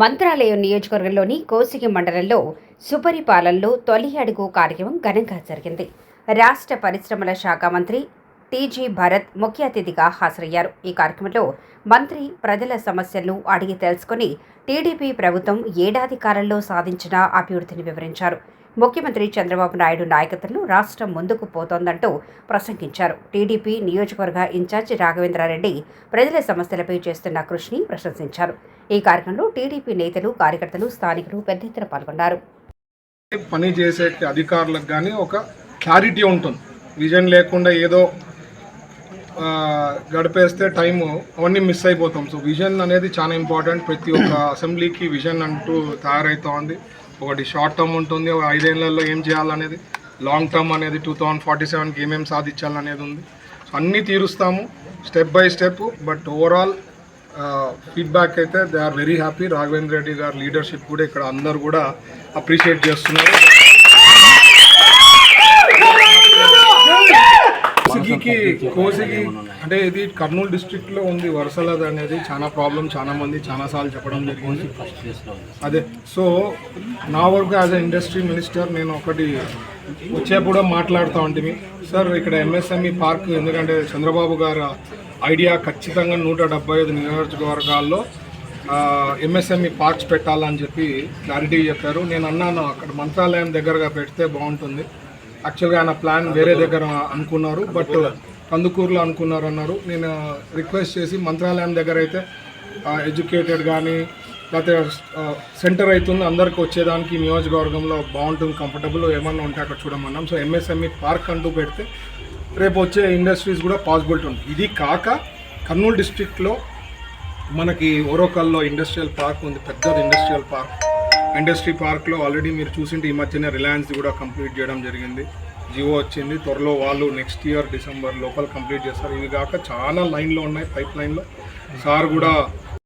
మంత్రాలయం నియోజకవర్గంలోని కోసిగి మండలంలో సుపరిపాలనలో తొలి అడుగు కార్యక్రమం ఘనంగా జరిగింది. రాష్ట్ర పరిశ్రమల శాఖ మంత్రి టీజీ భరత్ ముఖ్య అతిథిగా హాజరయ్యారు. ఈ కార్యక్రమంలో మంత్రి ప్రజల సమస్యలను అడిగి తెలుసుకుని టీడీపీ ప్రభుత్వం ఏడాది కాలంలో సాధించిన అభివృద్ధిని వివరించారు. ముఖ్యమంత్రి చంద్రబాబు నాయుడు నాయకత్వంలో రాష్ట్రం ముందుకు పోతోందంటూ ప్రసంగించారు. టీడీపీ నియోజకవర్గ ఇన్ఛార్జి రాఘవేంద్రారెడ్డి ప్రజల సమస్యలపై చేస్తున్న కృషిని ప్రశంసించారు. ఈ కార్యక్రమంలో టీడీపీ నేతలు కార్యకర్తలు స్థానికులు పెద్ద ఎత్తున పాల్గొన్నారు. పని చేసే అధికారులకు కానీ ఒక క్లారిటీ ఉంటుంది. విజన్ లేకుండా ఏదో గడిపేస్తే టైం అవన్నీ మిస్ అయిపోతాం. సో విజన్ అనేది చాలా ఇంపార్టెంట్. ప్రతి ఒక్క అసెంబ్లీకి విజన్ అంటూ తయారవుతా ఉంది. ఒకటి షార్ట్ టర్మ్ ఉంటుంది ఒక ఐదేళ్ళలో ఏం చేయాలనేది? లాంగ్ టర్మ్ అనేది టూ థౌజండ్ ఫార్టీ సెవెన్కి ఏమేమి సాధించాలనేది ఉంది. సో అన్నీ తీరుస్తాము step by step but overall feedback అయితే they are very happy Raghavendra Reddy గారి లీడర్షిప్ కూడా ఇక్కడ అందరు కూడా అప్రిషియేట్ చేస్తున్నారు. కోసిగి అంటే ఇది కర్నూలు డిస్ట్రిక్ట్లో ఉంది వరసలది అనేది చాలా ప్రాబ్లం చాలా మంది చాలా సార్లు చెప్పడం జరిగింది. అదే సో నా వరకు యాజ్ అ ఇండస్ట్రీ మినిస్టర్ నేను ఒకటి వచ్చేప్పుడు మాట్లాడుతూ ఉంటుంది సార్ ఇక్కడ ఎంఎస్ఎంఈ పార్క్ ఎందుకంటే చంద్రబాబు గారు ఐడియా ఖచ్చితంగా నూట డెబ్బై ఐదు నియోజకవర్గాల్లో ఎంఎస్ఎంఈ పార్క్స్ పెట్టాలని చెప్పి క్లారిటీ చెప్పారు. నేను అన్నాను అక్కడ మంత్రాలయం దగ్గరగా పెడితే బాగుంటుంది. యాక్చువల్గా ఆయన ప్లాన్ వేరే దగ్గర అనుకున్నారు బట్ కందుకూరులో అనుకున్నారు అన్నారు నేను రిక్వెస్ట్ చేసి మంత్రాలయం దగ్గర అయితే ఎడ్యుకేటెడ్ కానీ లేకపోతే సెంటర్ అవుతుంది అందరికి వచ్చేదానికి నియోజకవర్గంలో బాగుంటుంది కంఫర్టబుల్ ఏమన్నా ఉంటే అక్కడ చూడమన్నాం. సో ఎంఎస్ఎంఈ పార్క్ అంటూ పెడితే రేపు వచ్చే ఇండస్ట్రీస్ కూడా పాసిబిలిటీ ఉంది. ఇది కాక కర్నూలు డిస్ట్రిక్ట్లో మనకి ఓరోకల్లో ఇండస్ట్రియల్ పార్క్ ఉంది పెద్దది ఇండస్ట్రియల్ పార్క్. ఇండస్ట్రీ పార్క్లో ఆల్రెడీ మీరు చూసింటే ఈ మధ్యనే రిలయన్స్ కూడా కంప్లీట్ చేయడం జరిగింది. జియో వచ్చింది. త్వరలో వాళ్ళు నెక్స్ట్ ఇయర్ డిసెంబర్ లోపల కంప్లీట్ చేస్తారు. ఇవి కాక చాలా లైన్లో ఉన్నాయి పైప్ లైన్లో సార్ కూడా